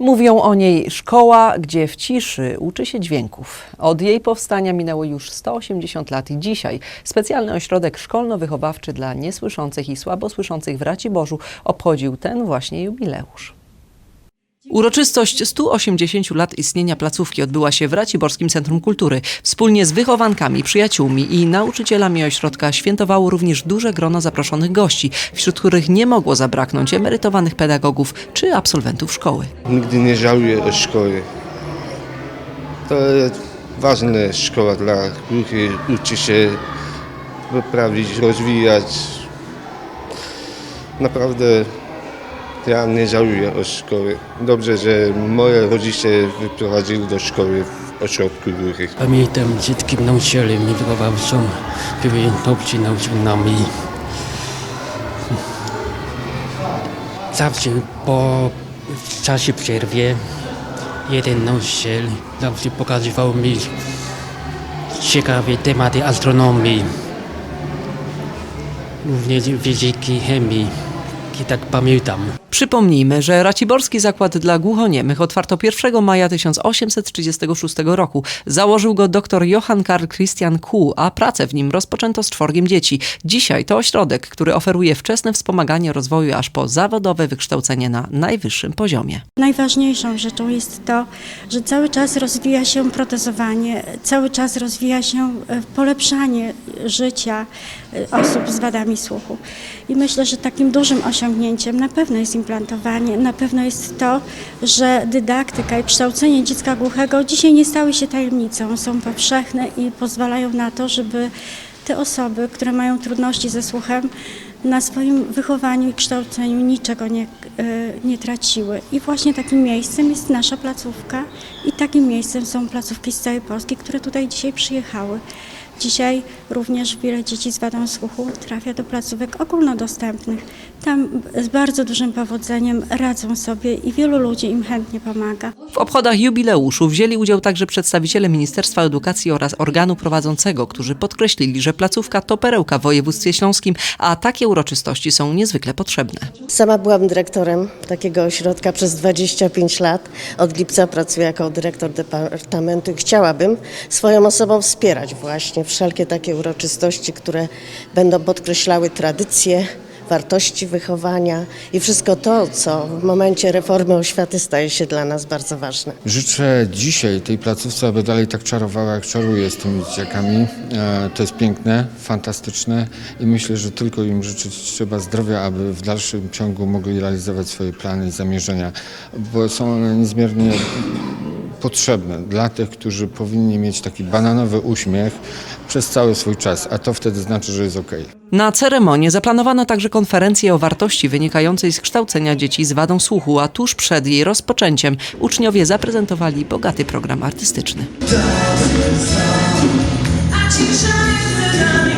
Mówią o niej szkoła, gdzie w ciszy uczy się dźwięków. Od jej powstania minęło już 180 lat i dzisiaj specjalny ośrodek szkolno-wychowawczy dla niesłyszących i słabosłyszących w Raciborzu obchodził ten właśnie jubileusz. Uroczystość 180 lat istnienia placówki odbyła się w Raciborskim Centrum Kultury. Wspólnie z wychowankami, przyjaciółmi i nauczycielami ośrodka świętowało również duże grono zaproszonych gości, wśród których nie mogło zabraknąć emerytowanych pedagogów czy absolwentów szkoły. Nigdy nie żałuję szkoły. To ważna szkoła dla głuchych. Uczy się poprawić, rozwijać. Naprawdę ja nie żałuję o szkoły. Dobrze, że moje rodzice wyprowadzili do szkoły w ośrodku głuchych. Pamiętam wszystkim nauczycielem i wychowawcom, były dobrzy nauczycielami. Zawsze po w czasie przerwy jeden nauczyciel zawsze pokazywał mi ciekawe tematy astronomii, również fizyki, chemii. I tak pamiętam. Przypomnijmy, że Raciborski Zakład dla Głuchoniemych otwarto 1 maja 1836 roku. Założył go dr Johann Karl Christian Kuh, a pracę w nim rozpoczęto z czworgiem dzieci. Dzisiaj to ośrodek, który oferuje wczesne wspomaganie rozwoju aż po zawodowe wykształcenie na najwyższym poziomie. Najważniejszą rzeczą jest to, że cały czas rozwija się protezowanie, cały czas rozwija się e, polepszanie życia e, osób z wadami słuchu. I myślę, że takim dużym osiągnięciem na pewno jest implantowanie, na pewno jest to, że dydaktyka i kształcenie dziecka głuchego dzisiaj nie stały się tajemnicą, są powszechne i pozwalają na to, żeby te osoby, które mają trudności ze słuchem, na swoim wychowaniu i kształceniu niczego nie, e, nie traciły. I właśnie takim miejscem jest nasza placówka i takim miejscem są placówki z całej Polski, które tutaj dzisiaj przyjechały. Dzisiaj również wiele dzieci z wadą słuchu trafia do placówek ogólnodostępnych. Tam z bardzo dużym powodzeniem radzą sobie i wielu ludzi im chętnie pomaga. W obchodach jubileuszu wzięli udział także przedstawiciele Ministerstwa Edukacji oraz organu prowadzącego, którzy podkreślili, że placówka to perełka w województwie śląskim, a takie uroczystości są niezwykle potrzebne. Sama byłam dyrektorem takiego ośrodka przez 25 lat. Od lipca pracuję jako dyrektor departamentu i chciałabym swoją osobą wspierać właśnie wszelkie takie uroczystości, które będą podkreślały tradycje, wartości wychowania i wszystko to, co w momencie reformy oświaty staje się dla nas bardzo ważne. Życzę dzisiaj tej placówce, aby dalej tak czarowała, jak czaruje z tymi dzieciakami. E, To jest piękne, fantastyczne i myślę, że tylko im życzyć trzeba zdrowia, aby w dalszym ciągu mogli realizować swoje plany i zamierzenia, bo są one niezmiernie potrzebne dla tych, którzy powinni mieć taki bananowy uśmiech przez cały swój czas, a to wtedy znaczy, że jest okej. Na ceremonię zaplanowano także konferencję o wartości wynikającej z kształcenia dzieci z wadą słuchu, a tuż przed jej rozpoczęciem uczniowie zaprezentowali bogaty program artystyczny. A cisza jest za nami,